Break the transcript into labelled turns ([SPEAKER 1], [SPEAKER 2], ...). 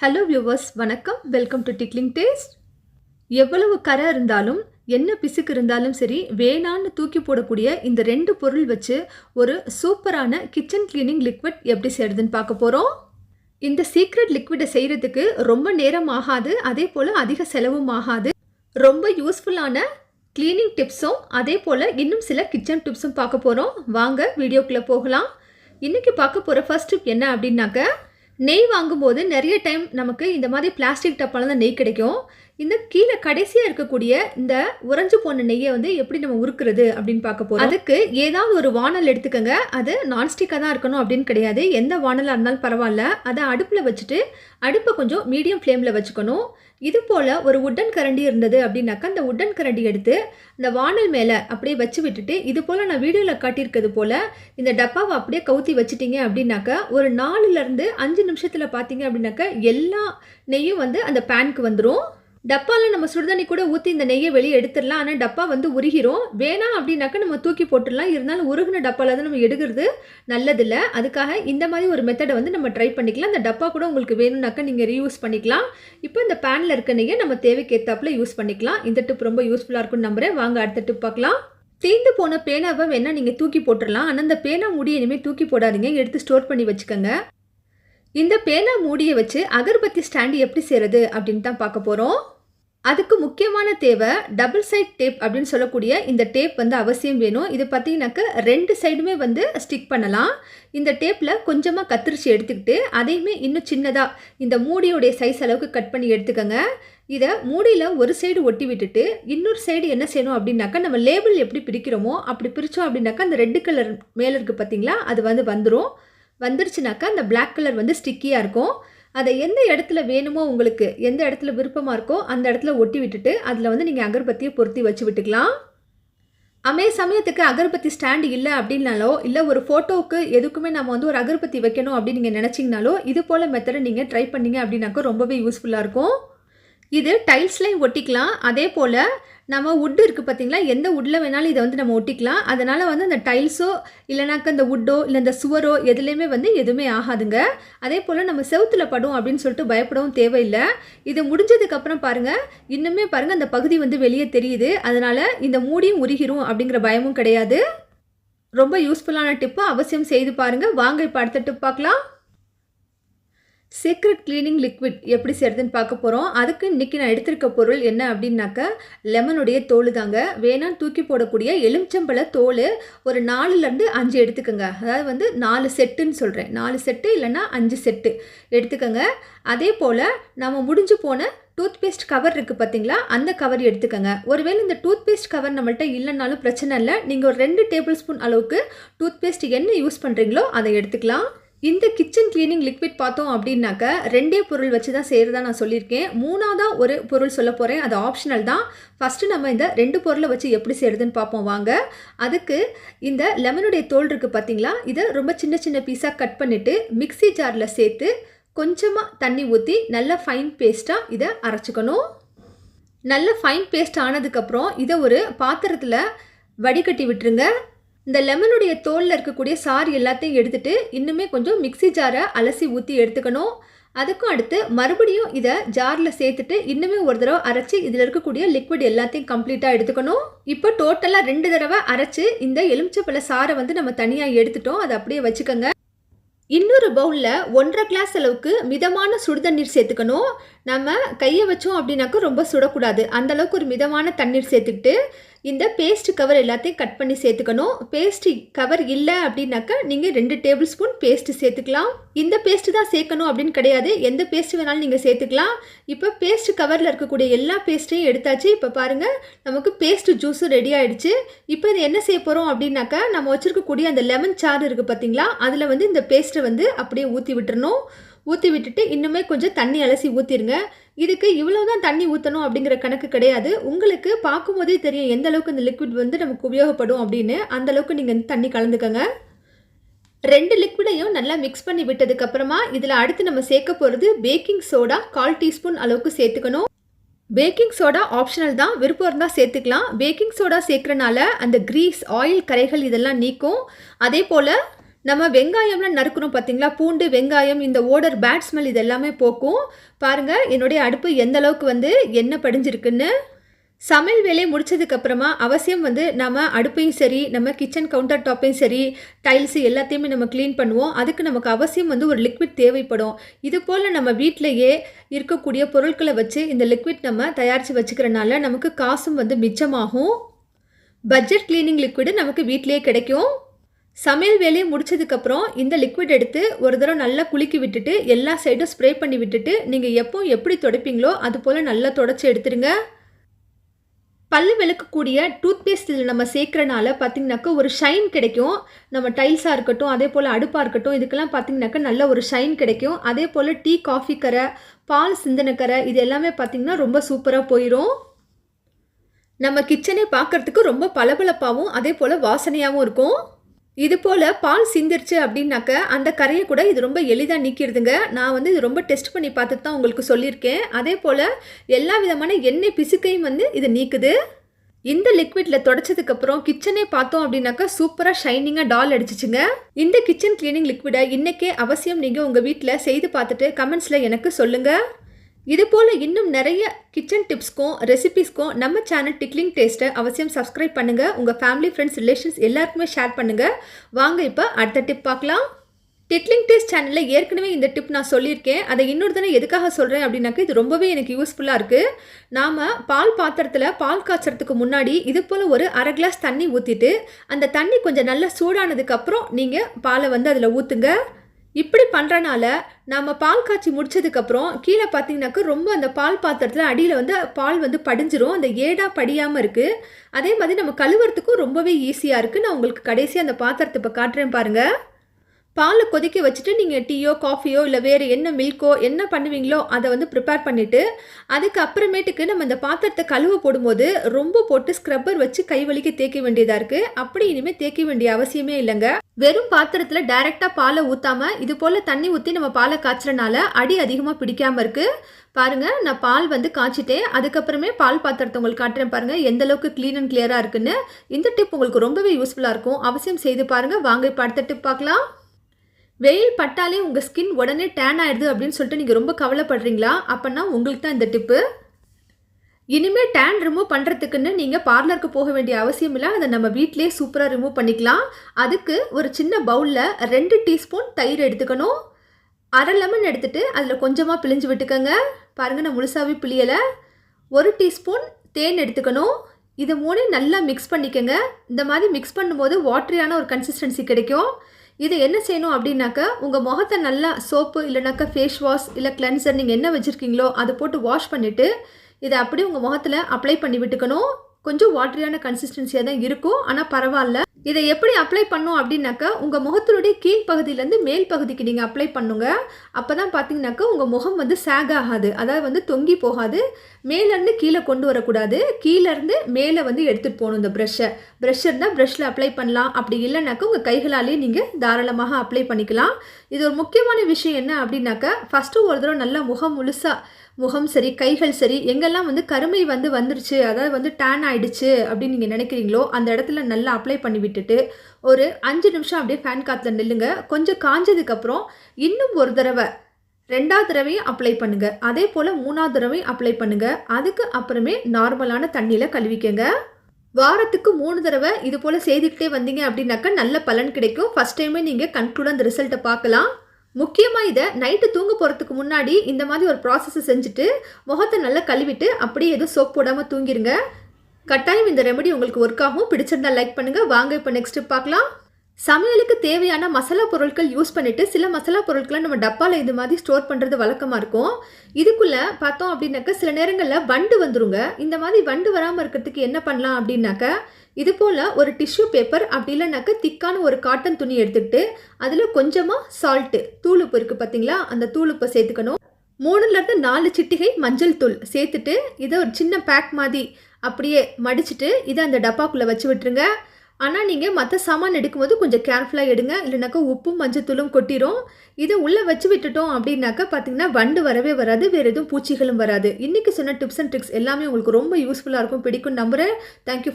[SPEAKER 1] Hello viewers வணக்கம். Welcome to tickling taste எவ்வளவு கரை இருந்தாலும் என்ன பிசுக்கு இருந்தாலும் சரி வேணான்னு தூக்கி போடக்கூடிய இந்த ரெண்டு பொருள் வச்சு ஒரு சூப்பரான கிச்சன் கிளீனிங் லிக்விட் எப்படி செய்யறதுன்னு பார்க்க போகிறோம் இந்த சீக்ரெட் லிக்விடை செய்கிறதுக்கு ரொம்ப நேரம் ஆகாது அதே போல் அதிக செலவும் ஆகாது. ரொம்ப யூஸ்ஃபுல்லான க்ளீனிங் டிப்ஸும் அதே போல் இன்னும் சில கிச்சன் டிப்ஸும் பார்க்க போகிறோம் வாங்க வீடியோக்குள்ளே போகலாம். இன்றைக்கி பார்க்க போகிற ஃபர்ஸ்ட் டிப் என்ன அப்படின்னாக்க நெய் வாங்கும்போது நிறைய டைம் நமக்கு இந்த மாதிரி பிளாஸ்டிக் டப்பால தான் நெய் கிடைக்கும். இந்த கீழே கடைசியாக இருக்கக்கூடிய இந்த உறைஞ்சு போன நெய்யை வந்து எப்படி நம்ம உருக்குறது அப்படின்னு பார்க்க போகிறோம் அதுக்கு ஏதாவது ஒரு வானல் எடுத்துக்கோங்க. அது நான்ஸ்டிக்காக தான் இருக்கணும் அப்படின்னு கிடையாது. எந்த வானலாக இருந்தாலும் பரவாயில்ல. அதை அடுப்பில் வச்சுட்டு அடுப்பை கொஞ்சம் மீடியம் ஃப்ளேமில் வச்சுக்கணும். இது போல் ஒரு உட்டன் கரண்டி இருந்தது அப்படின்னாக்கா அந்த உட்டன் கரண்டி எடுத்து இந்த வானல் மேலே அப்படியே வச்சு விட்டுட்டு இது போல் நான் வீடியோவில் காட்டியிருக்கிறது போல் இந்த டப்பாவை அப்படியே கவுத்தி வச்சுட்டீங்க அப்படின்னாக்கா ஒரு நாலுலேருந்து அஞ்சு நிமிஷத்தில் பார்த்தீங்க அப்படின்னாக்கா எல்லா நெய்யும் வந்து அந்த பேனுக்கு வந்துடும் டப்பாவில் நம்ம சுடுதண்ணி கூட ஊற்றி இந்த நெய்யை வெளியே எடுத்துடலாம். ஆனால் டப்பா வந்து உருகிரும். வேணாம் அப்படின்னாக்கா நம்ம தூக்கி போட்டுடலாம். இருந்தாலும் உருகின டப்பாவில் தான் நம்ம எடுக்கிறது நல்லதில்லை. அதுக்காக இந்த மாதிரி ஒரு மெத்தடை வந்து நம்ம ட்ரை பண்ணிக்கலாம். அந்த டப்பா கூட உங்களுக்கு வேணும்னாக்கா நீங்கள் ரீயூஸ் பண்ணிக்கலாம். இப்போ இந்த பேனில் இருக்க நெய்யை நம்ம தேவைக்கேற்றாப்புல யூஸ் பண்ணிக்கலாம். இந்த டிப் ரொம்ப யூஸ்ஃபுல்லாக இருக்கும்னு நம்புறேன். வாங்க அடுத்த டிப் பார்க்கலாம். தீந்து போன பேனாவை வேணால் நீங்கள் தூக்கி போட்டுடலாம். ஆனால் அந்த பேனா மூடியை இனிமேல் தூக்கி போடாதீங்க. எடுத்து ஸ்டோர் பண்ணி வச்சுக்கோங்க. இந்த பேனா மூடியை வச்சு அகர்பத்தி ஸ்டாண்டு எப்படி செய்கிறது அப்படின்னு தான் பார்க்க போகிறோம் அதுக்கு முக்கியமான தேவை டபுள் சைட் டேப் அப்படின்னு சொல்லக்கூடிய இந்த டேப் வந்து அவசியம் வேணும். இது பார்த்தீங்கன்னாக்க ரெண்டு சைடுமே வந்து ஸ்டிக் பண்ணலாம். இந்த டேப்பில் கொஞ்சமாக கத்திரிச்சு எடுத்துக்கிட்டு அதையுமே இன்னும் சின்னதாக இந்த மூடியோடைய சைஸ் அளவுக்கு கட் பண்ணி எடுத்துக்கோங்க. இதை மூடியில் ஒரு சைடு ஒட்டி விட்டுட்டு இன்னொரு சைடு என்ன செய்யணும் அப்படின்னாக்கா நம்ம லேபிள் எப்படி பிரிக்கிறோமோ அப்படி பிரித்தோம் அப்படின்னாக்கா அந்த ரெட்டு கலர் மேலே இருக்குது பார்த்தீங்களா? அது வந்து வந்துடும் வந்துருச்சுனாக்கா அந்த பிளாக் கலர் வந்து ஸ்டிக்கியாக இருக்கும். அதை எந்த இடத்துல வேணுமோ உங்களுக்கு எந்த இடத்துல விருப்பமாக இருக்கோ அந்த இடத்துல ஒட்டி விட்டுட்டு அதில் வந்து நீங்கள் அகர்பத்தியை பொருத்தி வச்சு விட்டுக்கலாம். அமே சமயத்துக்கு அகர்பத்தி ஸ்டாண்டு இல்லை அப்படின்னாலோ இல்லை ஒரு ஃபோட்டோவுக்கு எதுக்குமே நம்ம வந்து ஒரு அகர்பத்தி வைக்கணும் அப்படின்னு நீங்கள் நினச்சிங்கனாலோ இது போல் மெத்தடை நீங்கள் ட்ரை பண்ணீங்க அப்படின்னாக்கா ரொம்பவே யூஸ்ஃபுல்லாக இருக்கும். இது டைல்ஸ்லையும் ஒட்டிக்கலாம். அதே போல் நம்ம உட்டு இருக்குது பார்த்திங்களா எந்த உட்டில் வேணாலும் இதை வந்து நம்ம ஒட்டிக்கலாம். அதனால் வந்து அந்த டைல்ஸோ இல்லைனாக்கா இந்த உட்டோ இல்லை இந்த சுவரோ எதுலேயுமே வந்து எதுவுமே ஆகாதுங்க. அதே போல் நம்ம செவுத்தில் படும் அப்படின்னு சொல்லிட்டு பயப்படவும் தேவையில்லை. இது முடிஞ்சதுக்கப்புறம் பாருங்கள் இன்னுமே பாருங்கள் அந்த பகுதி வந்து வெளியே தெரியுது. அதனால் இந்த மூடியும் உருகிரும் அப்படிங்கிற பயமும் கிடையாது. ரொம்ப யூஸ்ஃபுல்லான டிப்பு அவசியம் செய்து பாருங்கள் வாங்க இப்போ அடுத்த டிப் பார்க்கலாம். சீக்ரெட் க்ளீனிங் லிக்விட் எப்படி செய்கிறதுன்னு பார்க்க போகிறோம் அதுக்கு இன்றைக்கி நான் எடுத்திருக்க பொருள் என்ன அப்படின்னாக்கா லெமனுடைய தோல் தாங்க வேணாம் தூக்கி போடக்கூடிய எலுமிச்சம்பழ தோல் ஒரு நாலுலேருந்து அஞ்சு எடுத்துக்கோங்க. அதாவது வந்து நாலு செட்டுன்னு சொல்கிறேன் நாலு செட்டு இல்லைன்னா அஞ்சு செட்டு எடுத்துக்கோங்க. அதே போல் நம்ம முடிஞ்சு போன டூத் பேஸ்ட் கவர் இருக்குது பார்த்தீங்களா அந்த கவர் எடுத்துக்கோங்க. ஒருவேளை இந்த டூத்பேஸ்ட் கவர் நம்மள்ட்ட இல்லைனாலும் பிரச்சனை இல்லை. நீங்கள் ஒரு ரெண்டு டேபிள் ஸ்பூன் அளவுக்கு டூத்பேஸ்ட் என்ன யூஸ் பண்ணுறீங்களோ அதை எடுத்துக்கலாம். இந்த கிச்சன் க்ளீனிங் லிக்விட் பார்த்தோம் அப்படின்னாக்க ரெண்டே பொருள் வச்சு தான் செய்கிறதா நான் சொல்லியிருக்கேன். மூணாவதாக ஒரு பொருள் சொல்ல போகிறேன் அது ஆப்ஷனல் தான். ஃபஸ்ட்டு நம்ம இந்த ரெண்டு பொருளை வச்சு எப்படி செய்கிறதுன்னு பார்ப்போம் வாங்க. அதுக்கு இந்த லெமனுடைய தோல் இருக்குது பார்த்தீங்களா? இதை ரொம்ப சின்ன சின்ன பீஸாக கட் பண்ணிவிட்டு மிக்ஸி ஜாரில் சேர்த்து கொஞ்சமாக தண்ணி ஊற்றி நல்ல ஃபைன் பேஸ்ட்டாக இதை அரைச்சிக்கணும். நல்ல ஃபைன் பேஸ்ட் ஆனதுக்கப்புறம் இதை ஒரு பாத்திரத்தில் வடிகட்டி விட்டுருங்க. இந்த லெமனுடைய தோலில் இருக்கக்கூடிய சாறு எல்லாத்தையும் எடுத்துகிட்டு இன்னுமே கொஞ்சம் மிக்ஸி ஜாரை அலசி ஊற்றி எடுத்துக்கணும். அதுக்கும் அடுத்து மறுபடியும் இதை ஜாரில் சேர்த்துட்டு இன்னுமே ஒரு தடவை அரைச்சி இதில் இருக்கக்கூடிய லிக்விட் எல்லாத்தையும் கம்ப்ளீட்டாக எடுத்துக்கணும். இப்போ டோட்டலாக ரெண்டு தடவை அரைச்சி இந்த எலுமிச்சப்பழ சாறை வந்து நம்ம தனியாக எடுத்துட்டோம். அதை அப்படியே வச்சுக்கோங்க. இன்னொரு பவுலில் ஒன்றரை கிளாஸ் அளவுக்கு மிதமான சுடுதண்ணீர் சேர்த்துக்கணும். நம்ம கையை வச்சோம் அப்படின்னாக்கா ரொம்ப சுடக்கூடாது. அந்தளவுக்கு ஒரு மிதமான தண்ணீர் சேர்த்துக்கிட்டு இந்த பேஸ்ட் கவர் எல்லாத்தையும் கட் பண்ணி சேர்த்துக்கணும். பேஸ்ட் கவர் இல்லை அப்படின்னாக்கா நீங்கள் ரெண்டு டேபிள் ஸ்பூன் பேஸ்ட் சேர்த்துக்கலாம். இந்த பேஸ்ட் தான் சேர்க்கணும் அப்படின்னு கிடையாது. எந்த பேஸ்ட் வேணாலும் நீங்கள் சேர்த்துக்கலாம். இப்போ பேஸ்ட் கவரில் இருக்கக்கூடிய எல்லா பேஸ்ட்டையும் எடுத்தாச்சு. இப்போ பாருங்கள் நமக்கு பேஸ்ட் ஜூஸும் ரெடி ஆகிடுச்சு இப்போ இது என்ன செய்ய போகிறோம் அப்படின்னாக்கா நம்ம வச்சுருக்கக்கூடிய அந்த லெமன் சாறு இருக்குது பார்த்தீங்களா அதில் வந்து இந்த பேஸ்ட்டை வந்து அப்படியே ஊற்றி விட்டுறணும். ஊற்றி விட்டுட்டு இன்னுமே கொஞ்சம் தண்ணி அலசி ஊற்றிருங்க இதுக்கு இவ்வளோ தான் தண்ணி ஊற்றணும் அப்படிங்கிற கணக்கு கிடையாது. உங்களுக்கு பார்க்கும்போதே தெரியும் எந்த அளவுக்கு இந்த லிக்விட் வந்து நமக்கு உபயோகப்படும் அப்படின்னு. அந்த அளவுக்கு நீங்கள் தண்ணி கலந்துக்கோங்க. ரெண்டு லிக்விடையும் நல்லா மிக்ஸ் பண்ணி விட்டதுக்கப்புறமா இதில் அடுத்து நம்ம சேர்க்க போகிறது பேக்கிங் சோடா கால் டீஸ்பூன் அளவுக்கு சேர்த்துக்கணும். பேக்கிங் சோடா ஆப்ஷனல் தான். விருப்பம் இருந்தால் சேர்த்துக்கலாம். பேக்கிங் சோடா சேர்க்குறனால அந்த க்ரீஸ் ஆயில் கரைகள் இதெல்லாம் நீக்கும். அதே போல் நம்ம வெங்காயம்லாம் நறுக்கணும் பார்த்தீங்களா? பூண்டு வெங்காயம் இந்த ஓடர் பேட் ஸ்மெல் இது எல்லாமே போக்கும். பாருங்கள் என்னுடைய அடுப்பு எந்த அளவுக்கு வந்து எண்ணெய் படிஞ்சிருக்குன்னு. சமையல் வேலையை முடிச்சதுக்கப்புறமா அவசியம் வந்து நம்ம அடுப்பையும் சரி நம்ம கிச்சன் கவுண்டர் டாப்பையும் சரி டைல்ஸு எல்லாத்தையுமே நம்ம க்ளீன் பண்ணுவோம். அதுக்கு நமக்கு அவசியம் வந்து ஒரு லிக்விட் தேவைப்படும். இது போல் நம்ம வீட்டிலையே இருக்கக்கூடிய பொருட்களை வச்சு இந்த லிக்விட் நம்ம தயாரித்து வச்சுக்கிறனால நமக்கு காசும் வந்து மிச்சமாகும். பட்ஜெட் க்ளீனிங் லிக்விடு நமக்கு வீட்டிலேயே கிடைக்கும். சமையல் வேலையை முடிச்சதுக்கப்புறம் இந்த லிக்விட் எடுத்து ஒரு தடவை நல்லா குலுக்கி விட்டுட்டு எல்லா சைடும் ஸ்ப்ரே பண்ணி விட்டுட்டு நீங்கள் எப்போ எப்படி துடைப்பீங்களோ அது போல் நல்லா தொடச்சி எடுத்துருங்க. பல்லு விளக்கக்கூடிய டூத்பேஸ்ட் இதில் நம்ம சேர்க்குறனால பார்த்திங்கனாக்கா ஒரு ஷைன் கிடைக்கும். நம்ம டைல்ஸாக இருக்கட்டும் அதே போல் அடுப்பாக இருக்கட்டும் இதுக்கெல்லாம் பார்த்திங்கனாக்கா நல்ல ஒரு ஷைன் கிடைக்கும். அதே போல் டீ காஃபி கரை பால் சிந்தனை கரை இது எல்லாமே பார்த்திங்கன்னா ரொம்ப சூப்பராக போயிடும் நம்ம கிச்சனே பார்க்குறதுக்கு ரொம்ப பளபளப்பாகவும் அதே போல் வாசனையாகவும் இருக்கும். இது போல் பால் சிந்திருச்சு அப்படின்னாக்க அந்த கரையை கூட இது ரொம்ப எளிதாக நீக்கிடுதுங்க. நான் வந்து இது ரொம்ப டெஸ்ட் பண்ணி பார்த்துட்டு தான் உங்களுக்கு சொல்லியிருக்கேன். அதே போல் எல்லா விதமான எண்ணெய் பிசுக்கையும் வந்து இது நீக்குது. இந்த லிக்விடில் தொடச்சதுக்கப்புறம் கிச்சனே பார்த்தோம் அப்படின்னாக்கா சூப்பராக ஷைனிங்காக டால் அடிச்சிச்சுங்க. இந்த கிச்சன் கிளீனிங் லிக்விடை இன்றைக்கே அவசியம் நீங்கள் உங்கள் வீட்டில் செய்து பார்த்துட்டு கமெண்ட்ஸில் எனக்கு சொல்லுங்கள் இது போல் இன்னும் நிறைய கிச்சன் டிப்ஸ்க்கும் ரெசிபிஸ்க்கும் நம்ம சேனல் டிக்லிங் டேஸ்ட்டை அவசியம் சப்ஸ்கிரைப் பண்ணுங்கள் உங்கள் ஃபேமிலி ஃப்ரெண்ட்ஸ் ரிலேஷன்ஸ் எல்லாருக்குமே ஷேர் பண்ணுங்கள் வாங்க இப்போ அடுத்த டிப் பார்க்கலாம். டிக்லிங் டேஸ்ட் சேனலில் ஏற்கனவே இந்த டிப் நான் சொல்லியிருக்கேன். அதை இன்னொரு தானே எதுக்காக சொல்கிறேன் அப்படின்னாக்க இது ரொம்பவே எனக்கு யூஸ்ஃபுல்லாக இருக்குது நாம் பால் பாத்திரத்தில் பால் காய்ச்சறதுக்கு முன்னாடி இது போல் ஒரு அரை கிளாஸ் தண்ணி ஊற்றிட்டு அந்த தண்ணி கொஞ்சம் நல்லா சூடானதுக்கப்புறம் நீங்கள் பாலை வந்து அதில் ஊற்றுங்க இப்படி பண்ணுறனால நம்ம பால் காய்ச்சி முடிச்சதுக்கப்புறம் கீழே பார்த்தீங்கன்னாக்கா ரொம்ப அந்த பால் பாத்திரத்தில் அடியில் வந்து பால் வந்து படிஞ்சிரும். அந்த ஏடாக படியாமல் இருக்குது அதே மாதிரி நம்ம கழுவுறதுக்கும் ரொம்பவே ஈஸியாக இருக்குது நான் உங்களுக்கு கடைசியாக அந்த பாத்திரத்தை இப்போ காட்டுறேன் பாருங்கள் பாலை கொதிக்க வச்சுட்டு நீங்கள் டீயோ காஃபியோ இல்லை வேறு என்ன மில்க்கோ என்ன பண்ணுவீங்களோ அதை வந்து ப்ரிப்பேர் பண்ணிவிட்டு அதுக்கப்புறமேட்டுக்கு நம்ம இந்த பாத்திரத்தை கழுவ போடும்போது ரொம்ப போட்டு ஸ்க்ரப்பர் வச்சு கை வலிக்க தேய்க்க வேண்டியதாக இருக்குது அப்படி இனிமேல் தேய்க்க வேண்டிய அவசியமே இல்லைங்க. வெறும் பாத்திரத்தில் டைரெக்டாக பாலை ஊற்றாமல் இது போல் தண்ணி ஊற்றி நம்ம பாலை காய்ச்சறனால அடி அதிகமாக பிடிக்காமல் இருக்குது பாருங்கள் நான் பால் வந்து காய்ச்சிட்டேன். அதுக்கப்புறமே பால் பாத்திரத்தை உங்களுக்கு காட்டுறேன் பாருங்கள் எந்த அளவுக்கு க்ளீன் அண்ட் கிளியராக இருக்குன்னு. இந்த டிப் உங்களுக்கு ரொம்பவே யூஸ்ஃபுல்லாக இருக்கும். அவசியம் செய்து பாருங்கள் வாங்க இப்போ அடுத்த டிப் பார்க்கலாம். வெயில் பட்டாலே உங்கள் ஸ்கின் உடனே டேன் ஆயிடுது அப்படின்னு சொல்லிட்டு நீங்கள் ரொம்ப கவலைப்படுறீங்களா? அப்படின்னா உங்களுக்கு தான் இந்த டிப்பு இனிமேல் டேன் ரிமூவ் பண்ணுறதுக்குன்னு நீங்கள் பார்லருக்கு போக வேண்டிய அவசியம் இல்லை. அதை நம்ம வீட்டிலே சூப்பராக ரிமூவ் பண்ணிக்கலாம். அதுக்கு ஒரு சின்ன பவுலில் ரெண்டு டீஸ்பூன் தயிர் எடுத்துக்கணும். அரை லெமன் எடுத்துகிட்டு அதில் கொஞ்சமாக பிழிஞ்சு விட்டுக்கோங்க. பாருங்கள் நான் முழுசாகவே பிழியலை. ஒரு டீஸ்பூன் தேன் எடுத்துக்கணும். இதை மூணையும் நல்லா மிக்ஸ் பண்ணிக்கோங்க. இந்த மாதிரி மிக்ஸ் பண்ணும்போது வாட்டரியான ஒரு கன்சிஸ்டன்சி கிடைக்கும். இது என்ன செய்யணும் அப்படின்னாக்கா உங்கள் முகத்தை நல்லா சோப்பு இல்லைனாக்கா ஃபேஸ் வாஷ் இல்லை கிளென்சர் நீங்கள் என்ன வச்சுருக்கீங்களோ அதை போட்டு வாஷ் பண்ணிவிட்டு இதை அப்படியே உங்கள் முகத்தில் அப்ளை பண்ணி விட்டுக்கணும். கொஞ்சம் வாட்டரியான கன்சிஸ்டன்சியாக தான் இருக்கும். ஆனால் பரவாயில்ல. இதை எப்படி அப்ளை பண்ணும் அப்படின்னாக்கா உங்கள் முகத்தினுடைய கீழ் பகுதியிலேருந்து மேல் பகுதிக்கு நீங்கள் அப்ளை பண்ணுங்க. அப்போ தான் பார்த்தீங்கன்னாக்கா உங்கள் முகம் வந்து சேக் ஆகாது. அதாவது வந்து தொங்கி போகாது. மேலேருந்து கீழே கொண்டு வரக்கூடாது. கீழேருந்து மேலே வந்து எடுத்துகிட்டு போகணும் இந்த ப்ரெஷ்ஷை ப்ரெஷ் இருந்தால் ப்ரெஷ்ஷில் அப்ளை பண்ணலாம். அப்படி இல்லைனாக்கா உங்கள் கைகளாலேயே நீங்கள் தாராளமாக அப்ளை பண்ணிக்கலாம். இது ஒரு முக்கியமான விஷயம் என்ன அப்படின்னாக்கா ஃபஸ்ட்டு ஒரு தடவை நல்லா முகம் முழுசாக முகம் சரி கைகள் சரி எங்கெல்லாம் வந்து கருமை வந்து வந்துருச்சு அதாவது வந்து டேன் ஆகிடுச்சு அப்படின்னு நீங்கள் நினைக்கிறீங்களோ அந்த இடத்துல நல்லா அப்ளை பண்ணி விட்டுட்டு ஒரு அஞ்சு நிமிஷம் அப்படியே ஃபேன் காற்றுல நில்லுங்க. கொஞ்சம் காஞ்சதுக்கப்புறம் இன்னும் ஒரு தடவை ரெண்டாவது தடவையும் அப்ளை பண்ணுங்கள் அதே போல் மூணாவது தடவையும் அப்ளை பண்ணுங்கள் அதுக்கு அப்புறமே நார்மலான தண்ணியில் கழுவிக்கங்க. வாரத்துக்கு மூணு தடவை இது போல் செய்துக்கிட்டே வந்தீங்க அப்படின்னாக்கா நல்ல பலன் கிடைக்கும். ஃபஸ்ட் டைமே நீங்கள் கண்ட்ரோல் அந்த ரிசல்ட்டை பார்க்கலாம். முக்கியமாக இதை நைட்டு தூங்க போகிறதுக்கு முன்னாடி இந்த மாதிரி ஒரு ப்ராசஸை செஞ்சுட்டு முகத்தை நல்லா கழுவிட்டு அப்படியே எதுவும் சோப் போடாமல் தூங்கிடுங்க கட்டாயம் இந்த ரெமெடி உங்களுக்கு ஒர்க் ஆகும். பிடிச்சிருந்தா லைக் பண்ணுங்கள் வாங்க இப்போ நெக்ஸ்ட் பார்க்கலாம். சமையலுக்கு தேவையான மசாலா பொருட்கள் யூஸ் பண்ணிவிட்டு சில மசாலா பொருட்களை நம்ம டப்பாவில் இது மாதிரி ஸ்டோர் பண்ணுறது வழக்கமாக இருக்கும். இதுக்குள்ளே பார்த்தோம் அப்படின்னாக்கா சில நேரங்களில் வண்டு வந்துருங்க. இந்த மாதிரி வண்டு வராமல் இருக்கிறதுக்கு என்ன பண்ணலாம் அப்படின்னாக்கா இது போல் ஒரு டிஷ்யூ பேப்பர் அப்படி இல்லைனாக்கா திக்கான ஒரு காட்டன் துணி எடுத்துக்கிட்டு அதில் கொஞ்சமாக சால்ட்டு தூளுப்பு இருக்குது பார்த்தீங்களா அந்த தூளுப்பை சேர்த்துக்கணும். மூணுலேருந்து நாலு சிட்டிகை மஞ்சள் தூள் சேர்த்துட்டு இதை ஒரு சின்ன பேக் மாதிரி அப்படியே மடிச்சுட்டு இதை அந்த டப்பாக்குள்ளே வச்சு விட்டுருங்க. ஆனால் நீங்கள் மற்ற சாமான் எடுக்கும்போது கொஞ்சம் கேர்ஃபுல்லாக எடுங்க. இல்லைனாக்கா உப்பும் மஞ்சத்தூளும் கொட்டிடும் இதை உள்ளே வச்சு விட்டுட்டோம் அப்படின்னாக்கா பார்த்தீங்கன்னா வண்டு வரவே வராது வேறு எதுவும் பூச்சிகளும் வராது. இன்றைக்கி சொன்ன டிப்ஸ் அண்ட் ட்ரிக்ஸ் எல்லாமே உங்களுக்கு ரொம்ப யூஸ்ஃபுல்லாக இருக்கும். பிடிக்கும் நம்புகிறேன் தேங்க்யூ ஃபார்